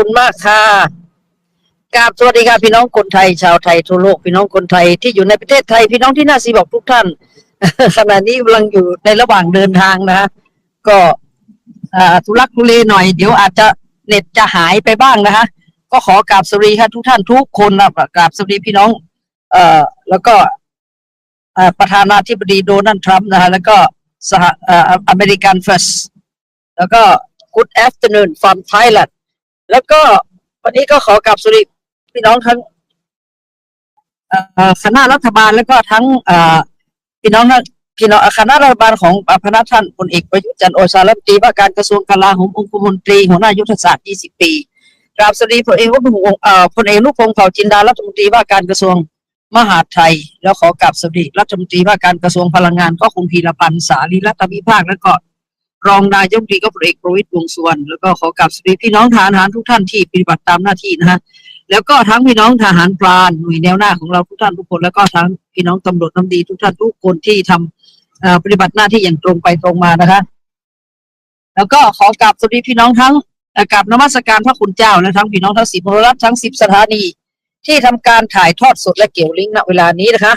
คุณมากค่ะกราบสวัสดีค่ะพี่น้องคนไทย ชาวไทยทั่วโลกพี่น้องคนไทยที่อยู่ในประเทศไทย พี่น้องที่น่าซีบอกทุกท่านขณะนี้กำลังอยู่ในระหว่างเดินทางนะฮะก็อ่าทุลักทุเลหน่อย เดี๋ยวอาจจะเน็ตจะหายไปบ้างนะคะก็ขอกราบสวัสดีค่ะทุกท่านทุกคนนะกราบสวัสดีพี่น้อง เอ่อแล้วก็ประธานาธิบดีโดนัลด์ทรัมป์นะฮะแล้วก็สหเอ่ออเมริกันเฟิร์สแล้วก็ Good afternoon from Thailand แล้วก็วันนี้ก็ขอกราบสวัสดีพี่น้องทั้งคณะรัฐบาลแล้วก็ทั้งพี่น้องพี่น้องคณะรัฐบาลของพระนัท่านพลเอกประยุทธ์จันทร์โอชารัฐมนตรีว่าการกระทรวงกลาโหมองคมนตรีหัวหน้ายุทธศาสตร์ 20 ปีกราบสวัสดีพลเอกอนุพงศ์เอ่อพลเอกนุพงศ์เผ่าจินดารัฐมนตรีว่าการกระทรวงมหาดไทย แล้วขอกราบสวัสดีรัฐมนตรีว่าการกระทรวงพลังงานก็คุณพีรพันธ์สารีรัตวิภาคแล้วก็ รองนายกรีก็พลเอกประวิตรวงสุวรรณแล้วก็ขอกราบสวัสดีพี่น้องทหารทุกท่านที่ปฏิบัติตามหน้าที่นะฮะแล้วก็ทั้งพี่น้องทหารพรานหน่วยแนวหน้าของเราทุกท่านทุกคน แล้วก็ทั้งพี่น้องตำรวจน้ำดีทุกท่านทุกคนที่ทำเอ่อปฏิบัติหน้าที่อย่างตรงไปตรงมานะคะ แล้วก็ขอกราบสวัสดีพี่น้องทั้งกราบนมัสการพระคุณเจ้าและทั้งพี่น้องทั้งสิบมรรัฐทั้งสิบสถานี ที่ทำการถ่ายทอดสดและเกี่ยวลิงก์ณเวลานี้นะคะ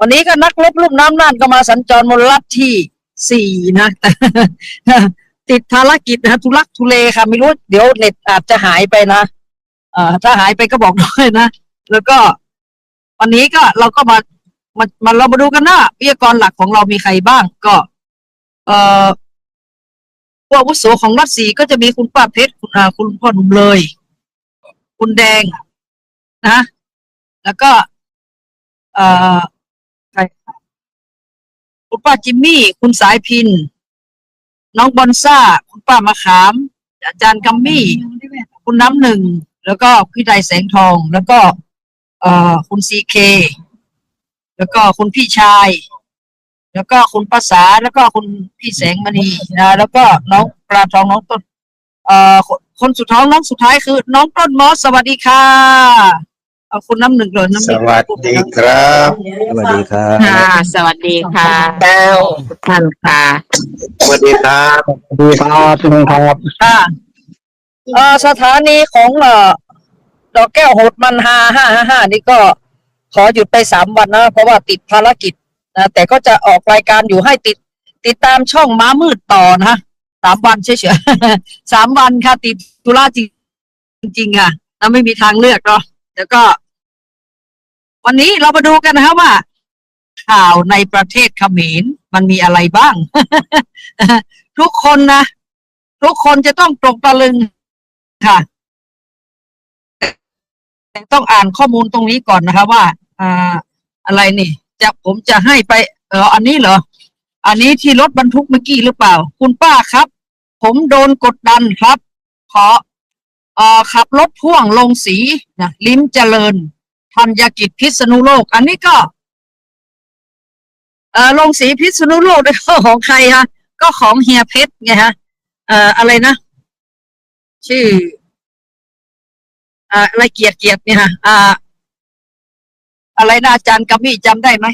วันนี้ก็นักรบลุ่มน้ำน่านก็มาสัญจรมลรัฐที่ สี่นะติดภารกิจนะทุลักทุเลค่ะ ไม่รู้ เดี๋ยวเน็ตอาจจะหายไปนะอ่าถ้าหายไปก็บอกด้วยนะ แล้วก็ วันนี้ก็เราก็มามามาเรามาดูกันนะวิทยากรหลักของเรามีใครบ้าง ก็ เอ่อผู้อาวุโสของรัฐสีก็จะมีคุณป้าเพชรคุณอาคุณพ่อหนุ่มเลย คุณแดงนะ แล้วก็ เอ่อ คุณป้าจิมมี่ คุณสายพิน น้องบอนซ่า คุณป้ามะขาม อาจารย์กัมมี่ คุณน้ำหนึ่ง แล้วก็พี่ไดแสงทอง แล้วก็ เอ่อ คุณซีเค แล้วก็คุณพี่ชาย แล้วก็คุณภาษาแล้วก็คุณพี่แสงมณีนะแล้วก็น้องปลาทองน้องต้น เอ่อ คนสุดท้องน้องสุดท้ายคือ น้องต้นมอสสวัสดีค่ะ อาคุณน้ำหนึ่งเลยน้ำหสนึ่งวัสดีครับ สวัสดีครับ ค่ะ สวัสดีค่ะแก้วทุกท่านค่ะสวัสดีครับสวัสดีครับพี่น้องครับค่ะเอ่อสถานีของเอ่อดอกแก้วโหดมันฮาห้าห้าห้านี่ก็ขอหยุดไปสามวันนะเพราะว่าติดภารกิจนะแต่ก็จะออกรายการอยู่ให้ติด ติดตามช่องม้ามืดต่อนะสามวันเฉยๆสามวันค่ะติดธุระจริงๆค่ะแล้วไม่มีทางเลือกเนาะแล้วก็ วันนี้เรามาดูกันนะครับว่า ข่าวในประเทศเขมรมันมีอะไรบ้าง ทุกคนนะ ทุกคนจะต้องตกตะลึงค่ะ แต่ต้องอ่านข้อมูลตรงนี้ก่อนนะคะว่าอ่าอะไรนี่ จะผมจะให้ไป เอออันนี้เหรอ อันนี้ที่รถบรรทุกเมื่อกี้หรือเปล่า คุณป้าครับ ผมโดนกดดันครับ ขอเออขับรถพ่วงลงสีนะลิ้มเจริญ ธัญกิจพิษณุโลก อันนี้ก็เอ่อลงสีพิษณุโลกด้วยของใครคะก็ของเฮียเพชรไงฮะเอ่ออะไรนะชื่ออ่าอะไรเกียรติเกียรติเนี่ยฮะอ่า อะไรนะอาจารย์กัมมี่จำได้ไหม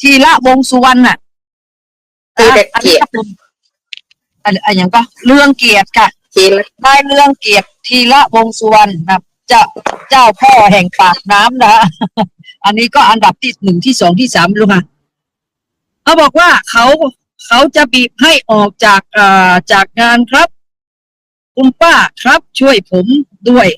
ทีละวงสุวรรณน่ะทีละเกียรติอะอันนี้ก็เป็นอันอันอย่างก็เรื่องเกียรติค่ะทีละได้เรื่องเกียรติทีละวงสุวรรณนะ เจ้าเจ้าพ่อแห่งปากน้ำนะ อันนี้ก็อันดับที่หนึ่งที่สองที่สามรู้ค่ะเขาบอกว่าเขาเขาจะบีบให้ออกจากอ่อจากงานครับ คุณป้าครับช่วยผมด้วย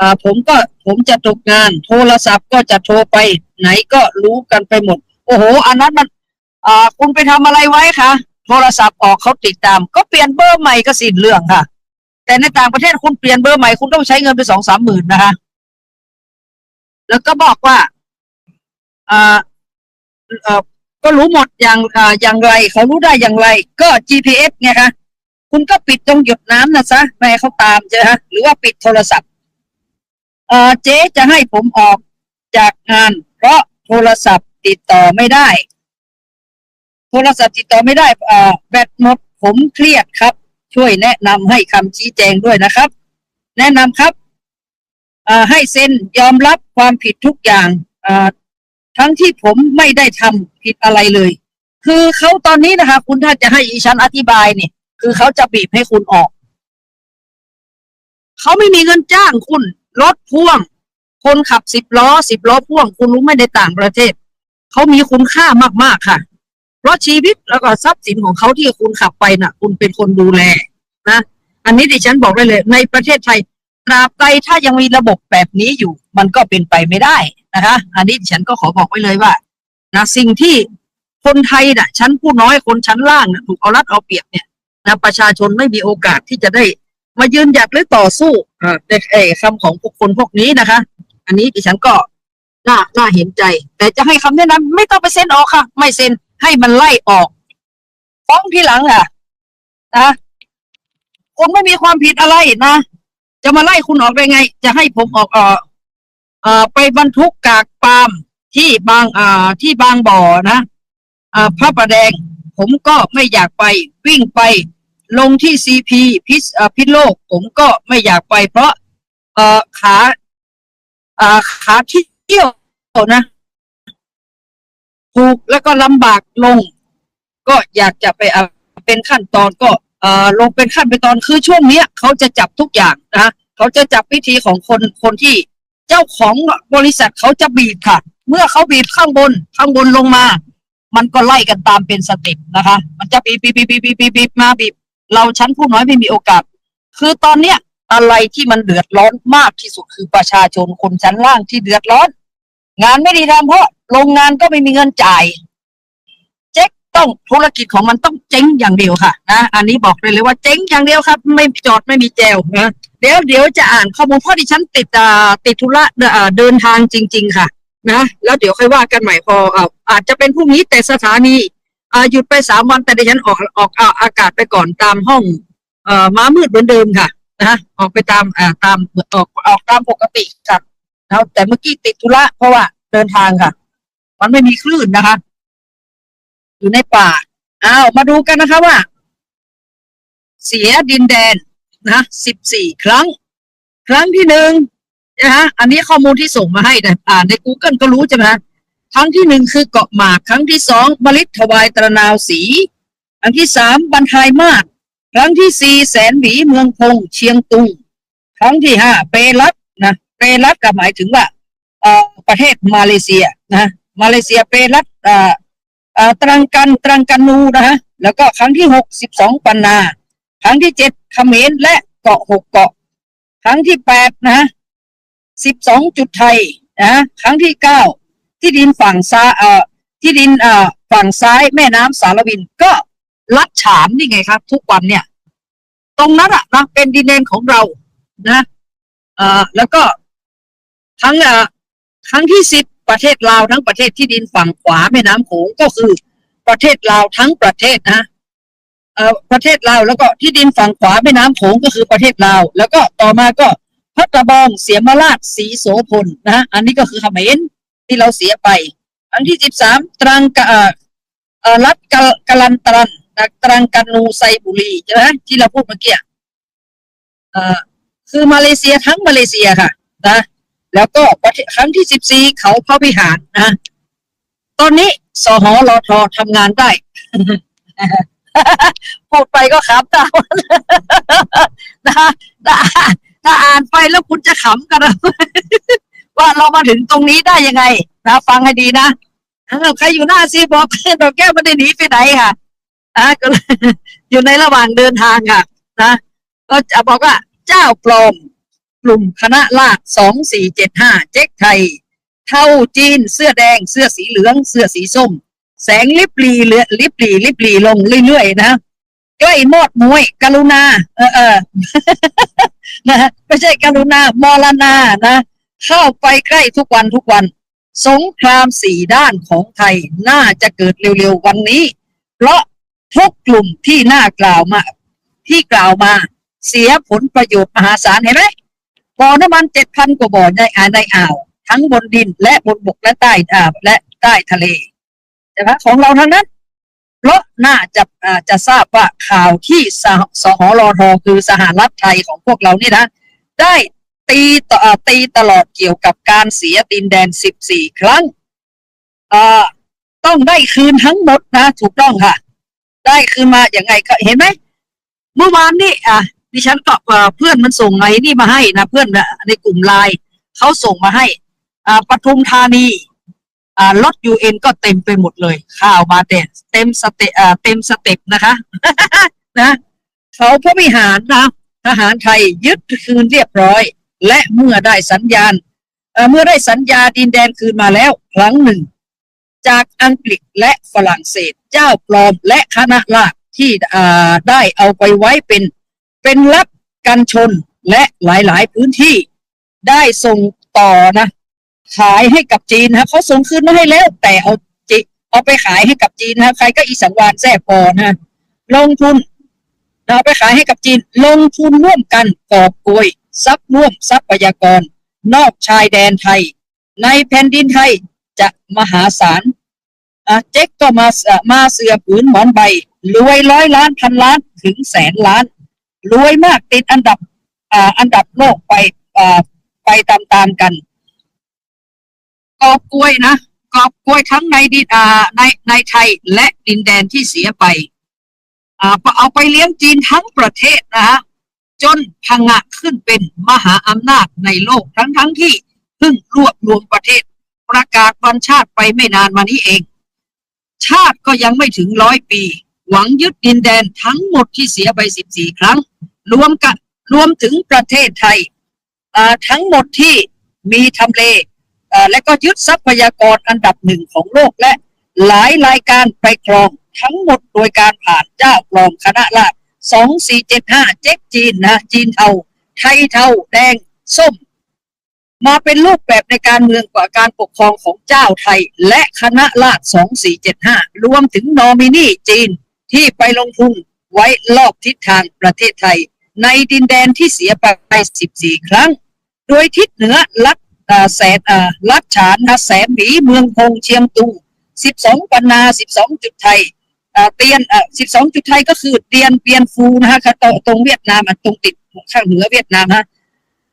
อ่าผมก็ผมจะตกงาน โทรศัพท์ก็จะโทรไป ไหนก็รู้กันไปหมด โอ้โห อันนั้นมันอ่าคุณไปทำอะไรไว้คะโทรศัพท์ออกเขาติดตาม ก็เปลี่ยนเบอร์ใหม่ก็สิ้นเรื่องค่ะ แต่ในต่างประเทศคุณเปลี่ยนเบอร์ใหม่คุณต้องใช้เงินไปสองสามหมื่นนะคะแล้วก็บอกว่าอ่าเอ่อก็รู้หมดอย่างอ่าอย่างไร เขารู้ได้อย่างไร ก็ GPS ไงคะคุณก็ปิดตรงหยดน้ำนะซะไม่ให้เขาตามใช่ไหมฮะหรือว่าปิดโทรศัพท์เอ่อเจ๊จะให้ผมออกจากงาน เพราะโทรศัพท์ติดต่อไม่ได้ โทรศัพท์ติดต่อไม่ได้เอ่าแบตหมดผมเครียดครับ ช่วยแนะนำให้คำชี้แจงด้วยนะครับ แนะนำครับให้เซ็นยอมรับความผิดทุกอย่างทั้งที่ผมไม่ได้ทำผิดอะไรเลย คือเขาตอนนี้นะคะ คุณถ้าจะให้อีฉันอธิบายเนี่ย คือเขาจะบีบให้คุณออก เขาไม่มีเงินจ้างคุณรถพ่วง คนขับสิบล้อสิบล้อพ่วง คุณรู้ไหมในต่างประเทศ เขามีคุณค่ามากๆค่ะ ราะชีวิตแล้วก็ทรัพย์สินของเขาที่คุณขับไปน่ะ คุณเป็นคนดูแลนะอันนี้ดิฉันบอกได้เลย ในประเทศไทยตราบใดถ้ายังมีระบบแบบนี้อยู่ มันก็เป็นไปไม่ได้นะคะ อันนี้ดิฉันก็ขอบอกไว้เลยว่านะสิ่งที่คนไทยน่ะชั้นผู้น้อยคนชั้นล่างน่ะถูกเอารัดเอาเปรียบเนี่ยนะประชาชนไม่มีโอกาสที่จะได้มายืนหยัดหรือต่อสู้ในเออคำของพวกคนพวกนี้นะคะ อันนี้ดิฉันก็น่าน่าเห็นใจ แต่จะให้คำแนะนำไม่ต้องไปเซ็นออกค่ะ ไม่เซ็น ให้มันไล่ออกฟ้องทีหลังอะนะคุณไม่มีความผิดอะไรนะจะมาไล่คุณออกได้ไง จะให้ผมออกเอ่อเอ่อไปบรรทุกกากปาล์มที่บางอ่าที่บางบ่อนะอ่าพระประแดง ผมก็ไม่อยากไปวิ่งไปลงที่ซีพีพิษอ่าพิษโลก ผมก็ไม่อยากไป เพราะเอ่อขาอ่าขาที่เที่ยวนะ ถูกแล้วก็ลำบากลง ก็อยากจะไปเอาเป็นขั้นตอนก็เอ่อลงเป็นขั้นเป็นตอนคือช่วงเนี้ยเขาจะจับทุกอย่างนะเขาจะจับวิธีของคนคนที่เจ้าของบริษัทเขาจะบีบค่ะ เมื่อเขาบีบข้างบนข้างบนลงมา มันก็ไล่กันตามเป็นสเต็ปนะคะ มันจะบีบบีบบีบบีบบีบบีบบีบมาบีบ เราชั้นผู้น้อยไม่มีโอกาส คือตอนเนี้ยอะไรที่มันเดือดร้อนมากที่สุดคือประชาชนคนชั้นล่างที่เดือดร้อน งานไม่ดีทำเพราะ โรงงานก็ไม่มีเงินจ่าย เจ๊กต้องธุรกิจของมันต้องเจ๊งอย่างเดียวค่ะนะอันนี้บอกเลยเลยว่าเจ๊งอย่างเดียวครับ ไม่จอดไม่มีแจวนะเดี๋ยวเดี๋ยวจะอ่านข้อมูลเพราะดิฉันติดติดธุระเดินทางจริง ๆ ค่ะ นะแล้วเดี๋ยวค่อยว่ากันใหม่พออาอาจจะเป็นพรุ่งนี้แต่สถานีหยุดไปสามวันแต่ดิฉันออกออกอาอากาศไปก่อนตามห้องอม้ามืดเหมือนเดิมค่ะนะออกไปตามอาตามออกออกตามปกติครับแล้วแต่เมื่อกี้ติดธุระเพราะว่าเดินทางค่ะ มันไม่มีคลื่นนะคะ อยู่ในป่าอ้าวมาดูกันนะคะว่า เสียดินแดนนะสิบสี่ครั้ง ครั้งที่หนึ่งนะฮะอันนี้ข้อมูลที่ส่งมาให้แต่อ่านใน Google ก็รู้ใช่ไหมฮะครั้งที่หนึ่งคือเกาะหมากครั้งที่สองบริษถวายตระนาวสีครั้งที่สามบรรทายมาศครั้งที่สี่แสนหวีเมืองพงเชียงตุง ครั้งที่ห้าเปรัตนะเปรัตก็หมายถึงว่าเอ่อประเทศมาเลเซียนะ มาเลเซียเปรัตตรังกันตรังกันนูนะฮะแล้วก็ครั้งที่หกสิบสองปันนา ครั้งที่เจ็ดเขมรและเกาะหกเกาะ ครั้งที่แปดนะสิบสองจุดไทยนะครั้งที่เก้าที่ดินฝั่งซ้ายเอ่อที่ดินเอ่อฝั่งซ้ายแม่น้ำสารวินก็ลัดฉานนี่ไงครับ ทุกวันเนี่ย ตรงนั้นอะนะเป็นดินแดนของเรานะเอ่อแล้วก็ครั้งเอ่อครั้งที่สิบ ประเทศลาวทั้งประเทศที่ดินฝั่งขวาแม่น้ำโขงก็คือประเทศลาวทั้งประเทศนะเอ่อประเทศลาวแล้วก็ที่ดินฝั่งขวาแม่น้ำโขงก็คือประเทศลาว แล้วก็ต่อมาก็พัตตะบองเสียมราชสีโสพลนะอันนี้ก็คือเขมรที่เราเสียไป อันที่สิบสามตรังกะเอ่อรัฐกะกะลันตรันตรังกันูไซบุรีใช่ไหมที่เราพูดเมื่อกี้เอ่อคือมาเลเซียทั้งมาเลเซียค่ะ นะ แล้วก็ครั้งที่สิบสี่เขาพระวิหารนะ ตอนนี้สหรททำงานได้ พูดไปก็ขำตามนะถ้าถ้าอ่านไปแล้วคุณจะขำกันนะว่าเรามาถึงตรงนี้ได้ยังไงนะฟังให้ดีนะใครอยู่หน้าซีบอกดอกแก้วไม่ได้หนีไปไหนค่ะอะก็เลยอยู่ในระหว่างเดินทางค่ะ นะก็จะบอกว่า เจ้าปลอม ลุ่มคณะลากสองสี่เจ็ดห้าเจ๊กไทย เท่าจีนเสื้อแดง เสื้อสีเหลือง เสื้อสีส้ม แสงลิบลีเลือลิบลีลิบลีลงเรื่อยๆนะใกล้มอดมวยกรุณา เออเออนะไม่ใช่กรุณามรณานะ เข้าไปใกล้ทุกวันทุกวัน สงครามสี่ด้านของไทยน่าจะเกิดเร็วๆวันนี้ เพราะทุกกลุ่มที่น่ากล่าวมา ที่กล่าวมา เสียผลประโยชน์มหาศาลเห็นไหม บ่อน้ำมันเจ็ดพันกว่าบ่อในอ่าในอ่าว ทั้งบนดินและบนบกและใต้อ่าและใต้ทะเลใช่ไหมของเราทั้งนั้น เพราะน่าจะอ่าจะทราบว่าข่าวที่สหสหรทคือสหรัฐไทยของพวกเรานี่นะ ได้ตีต่ออ่าตีตลอดเกี่ยวกับการเสียดินแดน 14 ครั้งอ่าต้องได้คืนทั้งหมดนะ ถูกต้องค่ะ ได้คืนมาอย่างไงก็เห็นไหมเมื่อวานนี้อะ ดิฉันก็เอ่อเพื่อนมันส่งไอ้นี่มาให้นะเพื่อนนะในกลุ่มไลน์เขาส่งมาให้อ่าปทุมธานีอ่ารถยูเอ็นก็เต็มไปหมดเลย ข่าวมาเต็มเต็มสเตอ่เต็มสเต็ปนะคะนะเขาพระวิหารนะทหารไทยยึดคืนเรียบร้อย และเมื่อได้สัญญาณเมื่อได้สัญญาดินแดนคืนมาแล้วครั้งหนึ่ง จากอังกฤษและฝรั่งเศสเจ้าปลอมและคณะลาษฎรที่ได้เอาไปไว้เป็น เป็นรับกันชนและหลาย ๆ พื้นที่ได้ส่งต่อนะ ขายให้กับจีนนะเขาส่งคืนมาให้แล้ว แต่เอาจิเอาไปขายให้กับจีนนะใครก็อีสังวานแซ่ปอนะลงทุนเอาไปขายให้กับจีน ลงทุนร่วมกันกอบโกยทรัพย์ร่วมทรัพยากร นอกชายแดนไทย ในแผ่นดินไทยจะมหาศาลอะเจ๊กก็มามาเสือผืนหมอนใบรวยร้อยล้านพันล้านถึงแสนล้าน รวยมากติดอันดับอ่าอันดับโลกไปอ่าไปตามๆกัน กอบกล้วยนะกอบกล้วยทั้งในดินอ่าในในไทยและดินแดนที่เสียไปอ่าเอาไปเลี้ยงจีนทั้งประเทศนะฮะจนพังงะขึ้นเป็นมหาอำนาจในโลกทั้งทั้งที่เพิ่งรวบรวมประเทศ ประกาศวันชาติไปไม่นานมานี้เอง ชาติก็ยังไม่ถึงร้อยปี หวังยึดดินแดนทั้งหมดที่เสียไปสิบสี่ครั้ง รวมกันรวมถึงประเทศไทยทั้งหมดที่มีทำเลและก็ยึดทรัพยากรอันดับหนึ่งของโลกและหลายรายการไปครองทั้งหมดโดยการผ่านเจ้าปลอมคณะราษฎรสองสี่เจ็ดห้าเจ๊กจีนนะจีนเทาไทยเทาแดง ส้ม มาเป็นรูปแบบในการเมืองกว่าการปกครองของเจ้าไทย และคณะราษฎรสองสี่เจ็ดห้ารวมถึงนอมินีจีน ที่ไปลงทุนไว้รอบทิศทางประเทศไทย ในดินแดนที่เสียไปสิบสี่ครั้ง โดยทิศเหนือลัดแสนลัดฉานนะแสมหมีเมืองพงเชียงตุงสิบสองปันนาสิบสองจุดไทยเตียนอ่าสิบสองจุดไทยก็คือเตียนเปียนฟูนะฮะค่ะตรงตรงเวียดนามตรงติดข้างเหนือเวียดนามฮะ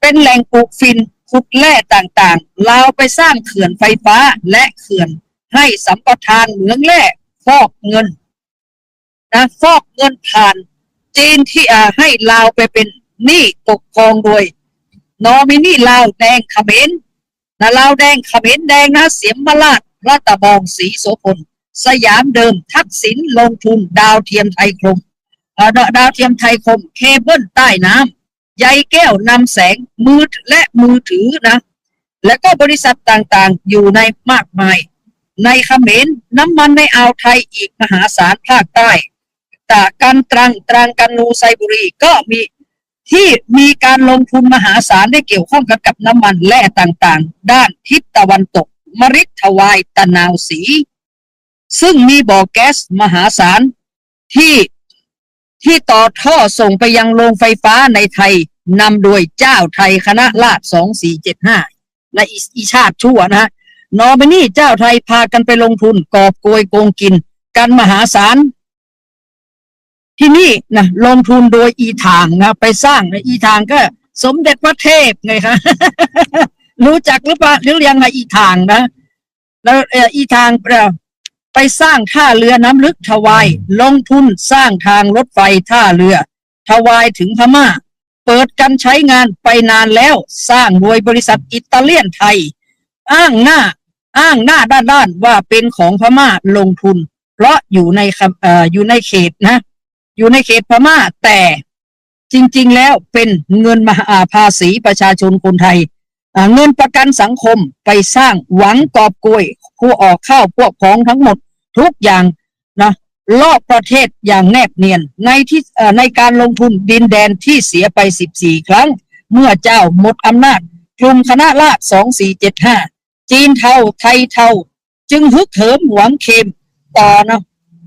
เป็นแหล่งปลูกฟินขุดแร่ต่างๆลาวไปสร้างเขื่อนไฟฟ้าและเขื่อนให้สัมปทานเหมืองแร่ฟอกเงิน นะฟอกเงินผ่านจีนที่อ่าให้ลาวไปเป็นหนี้ปกครองโดยนอมินีลาวแดงเขมรนะลาวแดงเขมรแดงนะเสียมมาลาดรัตบองสีโสพลสยามเดิมทักษิณลงทุนดาวเทียมไทยคมดดาวเทียมไทยคม เคเบิลใต้น้ำใยแก้วนำแสงมือและมือถือนะ และก็บริษัทต่างๆ อยู่ในมากมาย ในเขมรน้ำมันในอ่าวไทยอีกมหาศาลภาคใต้ ตากันตรังตรังกันนูไซบุรีก็มีที่มีการลงทุนมหาศาลได้เกี่ยวข้องกับกับน้ำมันแร่ต่างๆ ด้านทิศตะวันตก มริดทวายตะนาวสี ซึ่งมีบ่อแก๊สมหาศาลที่ที่ต่อท่อส่งไปยังโรงไฟฟ้าในไทยนำโดยเจ้าไทยคณะราษฎรสองสี่เจ็ดห้าในอีอีชาติชั่วนะฮะนอมินี่เจ้าไทยพากันไปลงทุนกอบโกยโกงกิน กันมหาศาล ที่นี่นะลงทุนโดยอีทางนะไปสร้างนะอีทางก็สมเด็จพระเทพไงคะรู้จักหรือเปล่าหรือยังไงอีทางนะ แล้วเอ่ออีทางไปสร้างท่าเรือน้ำลึกถวาย ลงทุนสร้างทางรถไฟท่าเรือถวายถึงพม่า เปิดกันใช้งานไปนานแล้วสร้างโดยบริษัทอิตาเลียนไทย อ้างหน้า อ้างหน้าด้านๆว่าเป็นของพม่าลงทุน เพราะอยู่ในคำเอออยู่ในเขตนะ อยู่ในเขตพม่า แต่จริง ๆ แล้วเป็นเงินมหาภาษีประชาชนคนไทยเงินประกันสังคมไปสร้างหวังกอบโกยผู้ออกข้าวพวกของทั้งหมดทุกอย่างนะรอบประเทศอย่างแนบเนียนในที่ในการลงทุนดินแดนที่เสียไป 14 ครั้ง เมื่อเจ้าหมดอำนาจกลุ่มคณะราษฎร2475 จีนเทาไทยเทาจึงฮึกเหิมหวังเข็มต่อนะ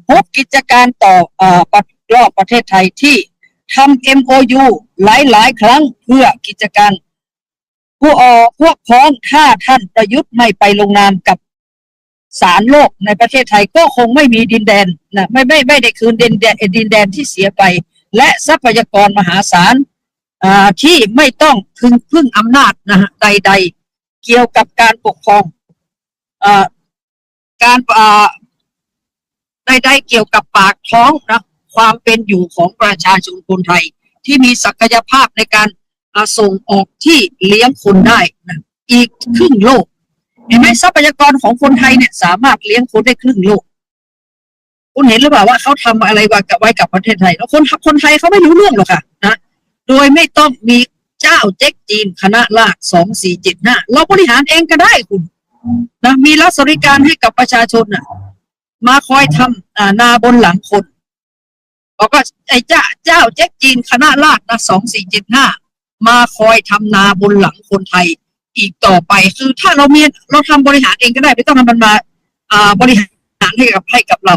พบกิจการต่ออ รอบประเทศไทยที่ทำ MOU หลาย ๆ ครั้งเพื่อกิจการผู้ออพวกพ้องถ้าท่านประยุทธ์ไม่ไปลงนามกับศาลโลกในประเทศไทยก็คงไม่มีดินแดนนะไม่ไม่ไม่ได้คืนดินแดนดินแดนที่เสียไป และทรัพยากรมหาศาลที่ไม่ต้องพึ่งพึ่งอำนาจนะฮะใด ๆ เกี่ยวกับการปกครองอการใดๆเกี่ยวกับปากท้องนะ ความเป็นอยู่ของประชาชนคนไทย ที่มีศักยภาพในการส่งออกที่เลี้ยงคนได้นะอีกครึ่งโลก เห็นไหมทรัพยากรของคนไทยเนี่ยสามารถเลี้ยงคนได้ครึ่งโลก คุณเห็นหรือเปล่าว่าเขาทำอะไรไว้กับไว้กับประเทศไทยแล้วคนคนไทยเขาไม่รู้เรื่องหรอกค่ะนะโดยไม่ต้องมีเจ้าเจ๊กจีนคณะลากสองสี่เจ็ดห้าเราบริหารเองก็ได้คุณนะมีรัฐสวัสดิการให้กับประชาชนน่ะมาคอยทำนาบนหลังคน บอกว่าไอ้เจ้าเจ้าเจ๊กจีนคณะลากนะสองสี่เจ็ดห้ามาคอยทำนาบนหลังคนไทยอีกต่อไปคือถ้าเรามีเราทำบริหารเองก็ได้ไม่ต้องให้มันมาอ่าบริหารให้กับให้กับเรา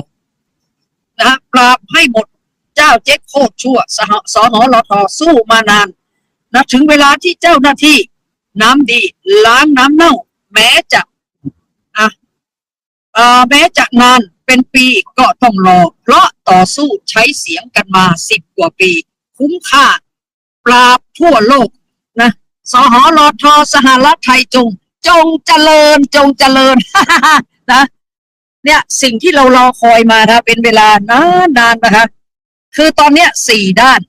นะฮะปราบให้หมดเจ้าเจ๊กโคตรชั่วสหสหรทสู้มานานนะถึงเวลาที่เจ้าหน้าที่ น้ำดีล้างน้ำเน่า แม้จะ แม้จะนานเป็นปีก็ต้องรอ เพราะต่อสู้ใช้เสียงกันมาสิบกว่าปี คุ้มค่า ปราบทั่วโลกนะสหรทสหรัฐไทยจง จงเจริญจงเจริญนะเนี่ยสิ่งที่เรารอคอยมานะเป็นเวลานานนานนะคะ คือตอนเนี้ยสี่ด้าน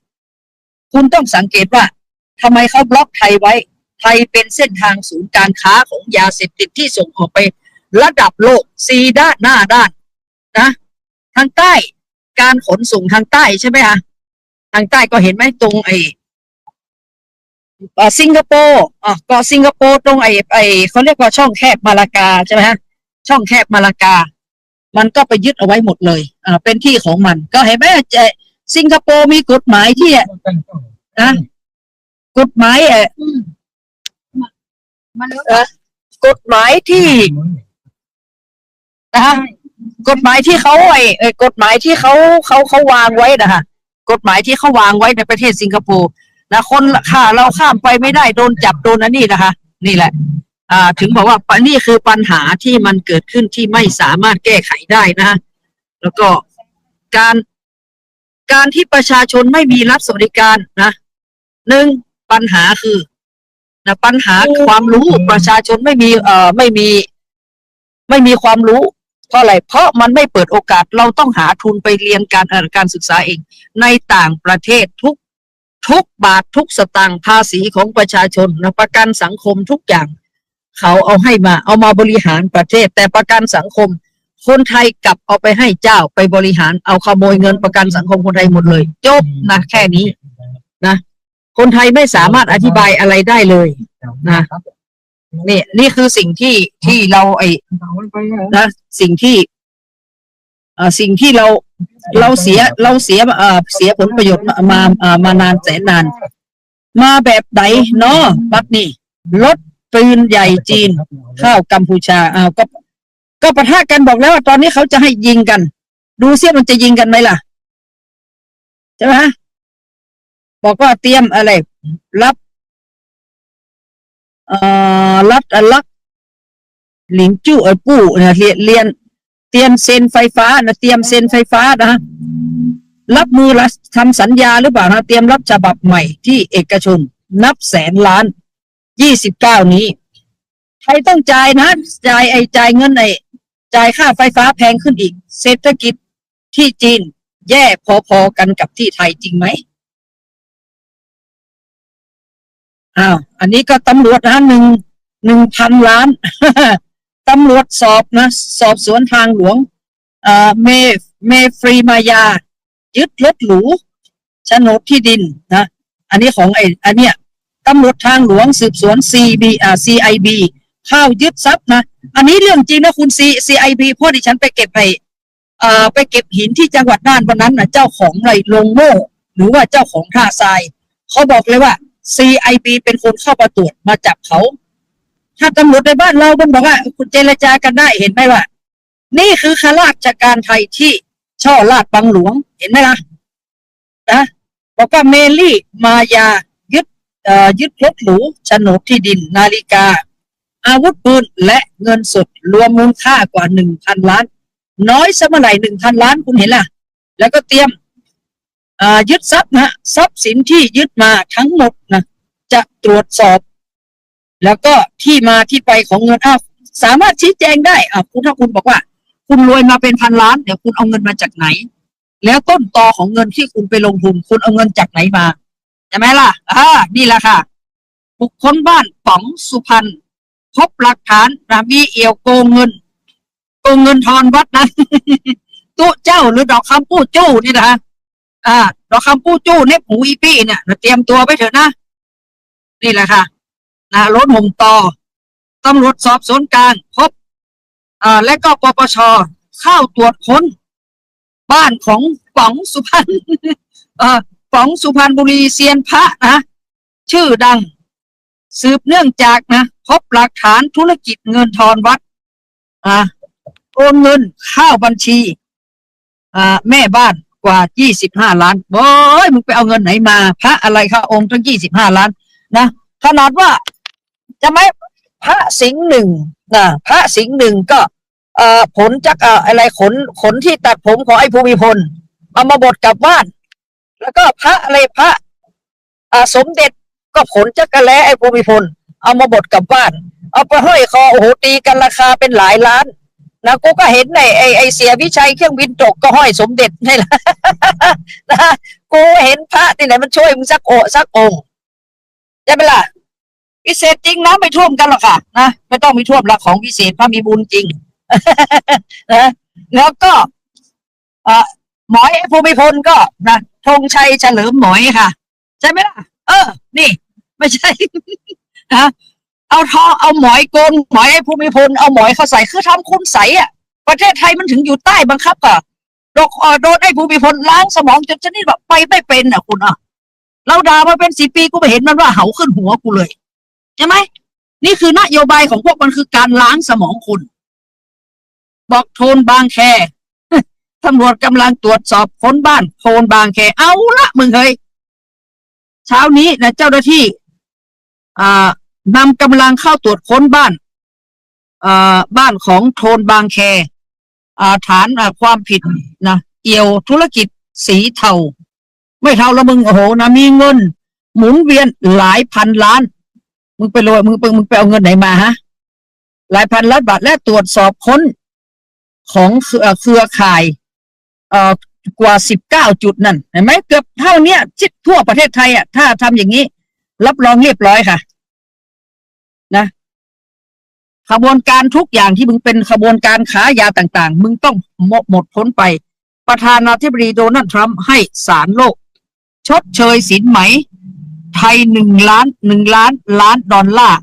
คุณต้องสังเกตว่าทำไมเขาบล็อกไทยไว้ ไทยเป็นเส้นทางศูนย์การค้าของยาเสพติดที่ส่งออกไป ระดับโลกสี่ด้านหน้าด้านนะทางใต้การขนส่งทางใต้ใช่ไหมคะทางใต้ก็เห็นไหมตรงไอเอ่อสิงคโปร์อะเกาะสิงคโปร์ตรงไอ้ไอ้เขาเรียกว่าช่องแคบมาลากาใช่ไหมฮะช่องแคบมาลากา มันก็ไปยึดเอาไว้หมดเลยอ่าเป็นที่ของมัน ก็เห็นไหมเอ่อสิงคโปร์มีกฎหมายที่นะกฎหมายเออเอ่อกฎหมายที่ นะฮะกฎหมายที่เขาไอ้เอ่อกฎหมายที่เขาเขาเขาวางไว้นะฮะกฎหมายที่เขาวางไว้ในประเทศสิงคโปร์นะคนข้าเราข้ามไปไม่ได้โดนจับโดนอันนี้นะคะ นี่แหละ อ่า ถึงบอกว่าปะนี่คือปัญหาที่มันเกิดขึ้นที่ไม่สามารถแก้ไขได้นะ แล้วก็การการที่ประชาชนไม่มีรัฐสวัสดิการนะหนึ่งปัญหาคือนะปัญหาความรู้ประชาชนไม่มีเอ่อไม่มี ไม่มีความรู้ เพราะอะไร เพราะมันไม่เปิดโอกาสเราต้องหาทุนไปเรียนการเอ่อการศึกษาเอง ในต่างประเทศทุกทุกบาททุกสตางค์ภาษีของประชาชนนะประกันสังคมทุกอย่าง เขาเอาให้มาเอามาบริหารประเทศ แต่ประกันสังคม คนไทยกลับเอาไปให้เจ้าไปบริหารเอาขโมยเงินประกันสังคมคนไทยหมดเลย จบนะแค่นี้นะ คนไทยไม่สามารถอธิบายอะไรได้เลยนะ นี่นี่คือสิ่งที่ที่เราไอ้นะสิ่งที่เอ่อสิ่งที่เราเราเสียเราเสียเอ่อเสียผลประโยชน์มาเอ่อมานานแสนนาน มาแบบไหนเนาะปัดนี่รถปืนใหญ่จีน เข้ากัมพูชาอ้าวก็ ก็ปะทะกันบอกแล้วว่าตอนนี้เขาจะให้ยิงกัน ดูเสียมันจะยิงกันไหมล่ะใช่ไหมบอกว่าเตรียมอะไร รับ เอ่อรัดลักหลิงจู้เออปู้เนี่ยเรียนเรียนเตรียมเซ็นไฟฟ้านะเตรียมเซ็นไฟฟ้านะรับมือรับทำสัญญาหรือเปล่านะเตรียมรับฉบับใหม่ที่เอกชน นับแสนล้านยี่สิบเก้านี้ ใครต้องจ่ายนะจ่ายไอจ่ายเงินไอจ่ายค่าไฟฟ้าแพงขึ้นอีก เศรษฐกิจที่จีนแย่พอๆกันกับที่ไทยจริงไหม อ้าวอันนี้ก็ตำรวจนะหนึ่งหนึ่งพันล้านตำรวจสอบนะ สอบสวนทางหลวงเอ่อเมเมฟรีมายา ยึดรถหรูโฉนดที่ดินนะ อันนี้ของไอ้อันเนี้ยตำรวจทางหลวงสืบสวน CB อ่า CIB เข้ายึดทรัพย์นะ อันนี้เรื่องจริงนะคุณ C CIB เพราะดิฉันไปเก็บไปเอ่อไปเก็บหินที่จังหวัดน่านวันนั้นนะเจ้าของไรลงโม่หรือว่าเจ้าของท่าทราย เขาบอกเลยว่า CIB เป็นคนเข้ามาตรวจมาจับเขา ถ้าตำรวจในบ้านเรามันบอกว่า คุณเจรจากันได้เห็นไหมว่า นี่คือข้าราชการไทยที่ช่อลาดบังหลวงเห็นไหมล่ะนะบอกว่าเมลี่มายายึดเอ่อยึดรถหรูโฉนดที่ดินนาฬิกา อาวุธปืนและเงินสดรวมมูลค่ากว่าหนึ่งพันล้าน น้อยสมัยหนึ่งพันล้านคุณเห็นล่ะ แล้วก็เตรียม ยึดทรัพย์นะทรัพย์สินที่ยึดมาทั้งหมดนะจะตรวจสอบ แล้วก็ที่มาที่ไปของเงินอ้าวสามารถชี้แจงได้อ่าคุณถ้าคุณบอกว่า คุณรวยมาเป็นพันล้านเดี๋ยวคุณเอาเงินมาจากไหน แล้วต้นตอของเงินที่คุณไปลงทุน คุณเอาเงินจากไหนมาใช่ไหมล่ะอ่านี่แหละค่ะ บุคคลบ้านป๋องสุพรรณพบหลักฐานนะมีเอียวโกงเงินโกงเงินทอนวัดนะตู้เจ้าหรือดอกคำปู้จู้นี่นะ อ่าดอกคำปู้จู้เน็บหูอีปี้เนี่ยนะเตรียมตัวไปเถอะนะ นี่แหละค่ะนะรถหงต่อตำรวจสอบสวนกลางพบอ่าและก็ปปชเข้าตรวจค้น บ้านของป๋องสุพรรณเอ่อป๋องสุพรรณบุรีเซียนพระนะชื่อดัง สืบเนื่องจากนะพบหลักฐานธุรกิจเงินทอนวัดอ่าโอนเงินเข้าบัญชีอ่าแม่บ้าน กว่า25ล้านโอ้ยมึงไปเอาเงินไหนมาพระอะไรคะองค์ตั้ง25ล้านนะขนาดว่าจะไหมพระสิงห์หนึ่งนะพระสิงห์หนึ่งก็เอ่อผลจากเอ่ออะไรขนขนที่ตัดผมของไอ้ภูมิพลเอามาบดกลับบ้าน แล้วก็พระอะไรพระอ่าสมเด็จก็ผลจักระแลไอ้ภูมิพลเอามาบดกลับบ้าน เอาไปห้อยคอโอ้โหตีกันราคาเป็นหลายล้าน นะกูก็เห็นในไอ้ไอ้เสียวิชัยเครื่องบินตกก็ห้อยสมเด็จนี่แหละนะกูเห็นพระที่ไหนมันช่วยมึงสักโอสักองค์ใช่ไหมล่ะพิเศษจริงนะไม่ท่วมกันหรอกค่ะนะไม่ต้องมีท่วมหลักของพิเศษถ้ามีบุญจริงนะแล้วก็เอ่อหมอยภูมิพลก็นะธงชัยเฉลิมหมอยค่ะ ใช่ไหมล่ะ เออ นี่ ไม่ใช่นะ เอาทองเอาหมอยโกนหมอยไอ้ภูมิพลเอาหมอยเขาใส่คือทำคุณใสอะ ประเทศไทยมันถึงอยู่ใต้บังคับอะโดนเอ่อโดนไอ้ภูมิพลล้างสมองจนชนิดแบบไปไม่เป็นอะคุณอะเราด่ามาเป็นสิปีกูไม่เห็นมันว่าเหาขึ้นหัวกูเลยใช่ไหมนี่คือนโยบายของพวกมันคือการล้างสมองคุณ บอกโทนบางแคตำรวจกำลังตรวจสอบค้นบ้านโทนบางแคเอาละมึงเฮ้ยเช้านี้นะเจ้าหน้าที่อ่า นำกำลังเข้าตรวจค้นบ้านอ่าบ้านของโทนบางแคฐานความผิดนะเกี่ยวธุรกิจสีเทาไม่เท่าละมึงโอ้โหนะมีเงิน หมุนเวียนหลายพันล้าน มึงไปรวยมึงไปมึงไปเอาเงินไหนมาฮะหลายพันล้านบาทและตรวจสอบค้นของเครือข่ายกว่าสิบเก้าจุดนั่นเห็นไหมเกือบเท่าเนี้ยจิตทั่วประเทศไทยอะถ้าทำอย่างนี้ รับรองเรียบร้อยค่ะ ขบวนการทุกอย่างที่มึงเป็นขบวนการขายาต่าง ๆ มึงต้องหมดหมดพ้นไป ประธานาธิบดีโดนัลด์ทรัมป์ให้ศาลโลก ชดเชยสินไหม ไทยหนึ่งล้านหนึ่งล้านล้านดอลลาร์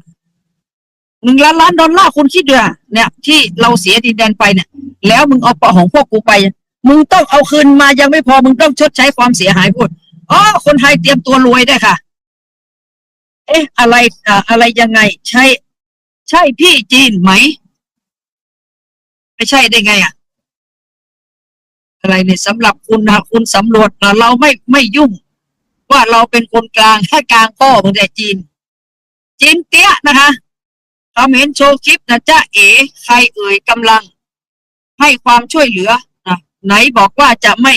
หนึ่งล้านล้านดอลลาร์คุณคิดดูเนี่ยที่เราเสียดินแดนไปเนี่ย แล้วมึงเอาเปาะของพวกกูไป มึงต้องเอาคืนมายังไม่พอมึงต้องชดใช้ความเสียหายพูดอ๋อคนไทยเตรียมตัวรวยได้ค่ะ เอ๊ะ อะไรอ่าอะไรยังไงใช่ ใช่พี่จีนไหม ไม่ใช่ได้ไงอะ อะไรเนี่ยสำหรับคุณนะคุณสำรวจนะเราไม่ไม่ยุ่ง ว่าเราเป็นคนกลางถ้ากลางพ่อมึงแต่จีน จีนเตี้ยนะคะคอมเมนต์โชว์คลิปนะจ้าเอ๋ใครเอ่ยกำลัง ให้ความช่วยเหลือนะไหนบอกว่าจะไม่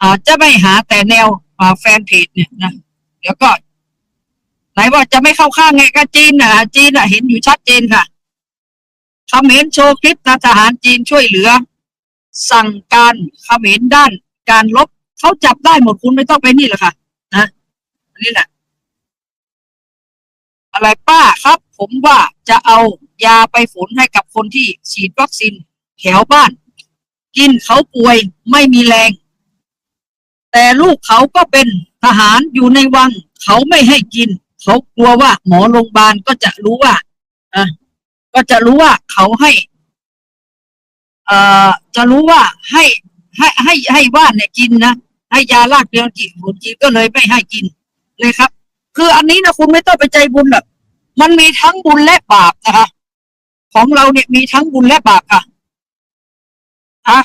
อาจะไม่หาแต่แนวอ่าแฟนเพจเนี่ยนะเดี๋ยวก็ ไหนว่าจะไม่เข้าข้างไงก็จีนนะจีนอะ เห็นอยู่ชัดเจนค่ะคอมเมนต์โชว์คลิปนะทหารจีนช่วยเหลือ สั่งการเขมรด้าน การลบเขาจับได้หมดคุณไม่ต้องไปนี่หรอกค่ะนะนี่แหละอะไรป้าครับ ผมว่าจะเอายาไปฝนให้กับคนที่ฉีดวัคซีนแถวบ้าน กินเขาป่วยไม่มีแรง แต่ลูกเขาก็เป็นทหารอยู่ในวัง เขาไม่ให้กิน เขากลัวว่าหมอโรงพยาบาลก็จะรู้ว่าอะก็จะรู้ว่าเขาให้เอ่อจะรู้ว่าให้ให้ให้ให้ว่านเนี่ยกินนะให้ยาลากเดือนกินบุญกินก็เลยไม่ให้กินเลยครับ คืออันนี้นะคุณไม่ต้องไปใจบุญหรอกมันมีทั้งบุญและบาปนะคะของเราเนี่ยมีทั้งบุญและบาปค่ะอะ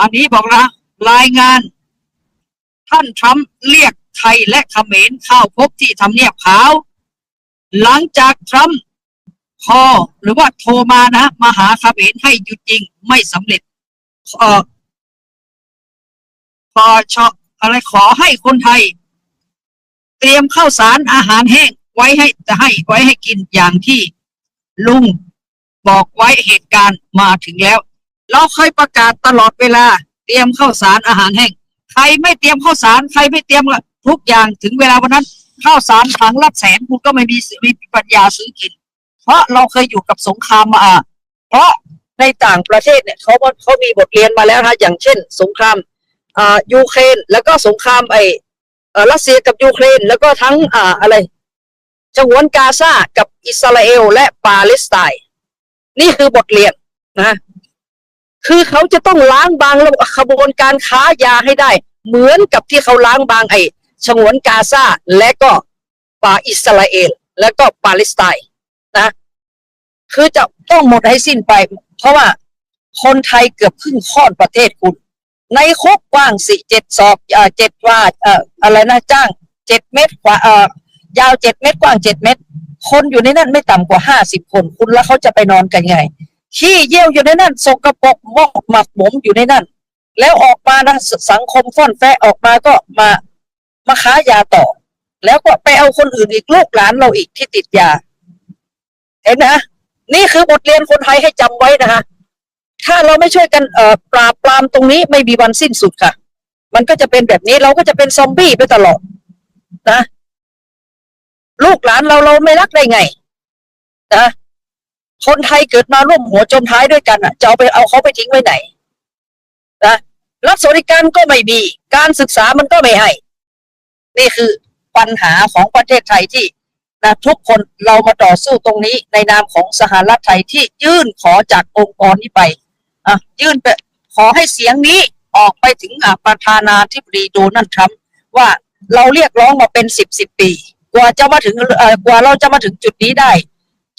อันนี้บอกนะรายงาน ท่านทรัมป์เรียก ไทยและเขมรเข้าพบที่ทำเนียบขาว หลังจากทรัมป์พอหรือว่าโทรมานะมาหาเขมรให้หยุดยิงไม่สำเร็จเอ่อพอชออะไรขอให้คนไทย เตรียมข้าวสารอาหารแห้งไว้ให้จะให้ไว้ให้กินอย่างที่ลุงบอกไว้เหตุการณ์มาถึงแล้ว เราเคยประกาศตลอดเวลา เตรียมข้าวสารอาหารแห้งใครไม่เตรียมข้าวสารใครไม่เตรียม ทุกอย่างถึงเวลาวันนั้นข้าวสารถังละแสนคุณก็ไม่มีมีปัญญาซื้อกิน เพราะเราเคยอยู่กับสงครามมาเพราะในต่างประเทศเนี่ยเขาเขามีบทเรียนมาแล้วนะอย่างเช่น สงครามอ่ายูเครนแล้วก็สงครามไออ่อรัสเซียกับยูเครนแล้วก็ทั้งอ่าอะไรฉงวนกาซากับอิสราเอลและปาเลสไตน์นี่คือบทเรียนนะ คือเขาจะต้องล้างบางระบบขบวนการค้ายาให้ได้ เหมือนกับที่เขาล้างบางไอ้ ฉงวนกาซาและก็ป่าอิสราเอล และก็ปาเลสไตน์นะ คือจะต้องหมดให้สิ้นไป เพราะว่าคนไทยเกือบครึ่งข้อนประเทศคุณ ในคุกกว้างสี่เจ็ดศอกเอ่อเจ็ดว่าเอ่ออะไรนะจ้างเจ็ดเมตรกว่าเอ่อยาวเจ็ดเมตรกว้างเจ็ดเมตร คนอยู่ในนั้นไม่ต่ำกว่าห้าสิบคนคุณแล้วเขาจะไปนอนกันไงขี้เยี่ยวอยู่ในนั้นสกปรกมอกหมักหมมอยู่ในนั้นแล้วออกมานะสังคมฟ่อนแฟะออกมาก็มา มาค้ายาต่อ แล้วก็ไปเอาคนอื่นอีกลูกหลานเราอีกที่ติดยา เห็นนะนี่คือบทเรียนคนไทยให้จำไว้นะฮะถ้าเราไม่ช่วยกันเอ่อปราบปรามตรงนี้ไม่มีวันสิ้นสุดค่ะ มันก็จะเป็นแบบนี้เราก็จะเป็นซอมบี้ไปตลอดนะลูกหลานเราเราไม่รักได้ไงนะคนไทยเกิดมาร่วมหัวจมท้ายด้วยกันอะจะเอาไปเอาเขาไปทิ้งไว้ไหนนะรัฐสวัสดิการก็ไม่มี การศึกษามันก็ไม่ให้ นี่คือปัญหาของประเทศไทยที่นะทุกคนเรามาต่อสู้ตรงนี้ในนามของสหรัฐไทยที่ยื่นขอจากองค์กรนี้ไปอะยื่นไปขอให้เสียงนี้ออกไปถึงประธานาธิบดีโดนัลด์ทรัมป์ว่าเราเรียกร้องมาเป็นสิบสิบปี กว่าจะมาถึงเอ่อกว่าเราจะมาถึงจุดนี้ได้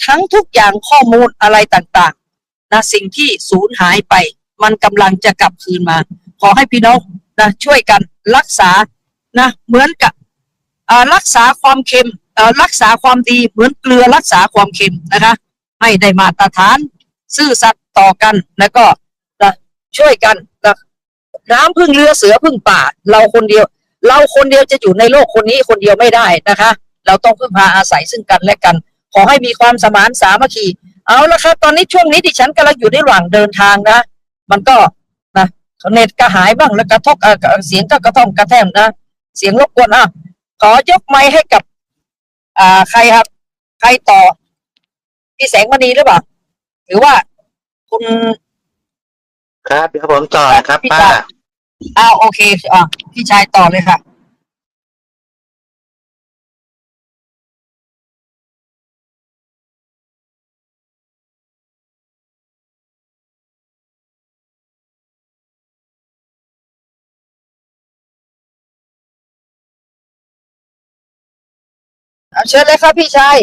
ทั้งทุกอย่างข้อมูลอะไรต่างๆนะสิ่งที่สูญหายไป มันกำลังจะกลับคืนมา ขอให้พี่น้องนะช่วยกันรักษา นะเหมือนกับรักษาความเค็มรักษาความดีเหมือนเกลือรักษาความเค็มนะคะ ให้ได้มาตรฐาน ซื่อสัตย์ต่อกันแล้วก็ช่วยกันนะน้ำพึ่งเรือเสือพึ่งป่า เราคนเดียว เราคนเดียวจะอยู่ในโลกคนนี้คนเดียวไม่ได้นะคะ เราต้องพึ่งพาอาศัยซึ่งกันและกัน ขอให้มีความสมานสามัคคีเอาละครับตอนนี้ช่วงนี้ดิฉันกำลังอยู่ในระหว่างเดินทางนะ มันก็นะเน็ตก็หายบ้างแล้วกระทบเสียงก็กระท่อมกระแทมนะ เสียงรบกวนอะขอยกไม้ให้กับ อ่า ใครครับ ใครต่อ พี่แสงมณีหรือเปล่าหรือว่าคุณครับเดี๋ยวผมต่อครับป้า อ้าวโอเคอะพี่ชายต่อเลยค่ะ เอาเชิญเลยครับพี่ชาย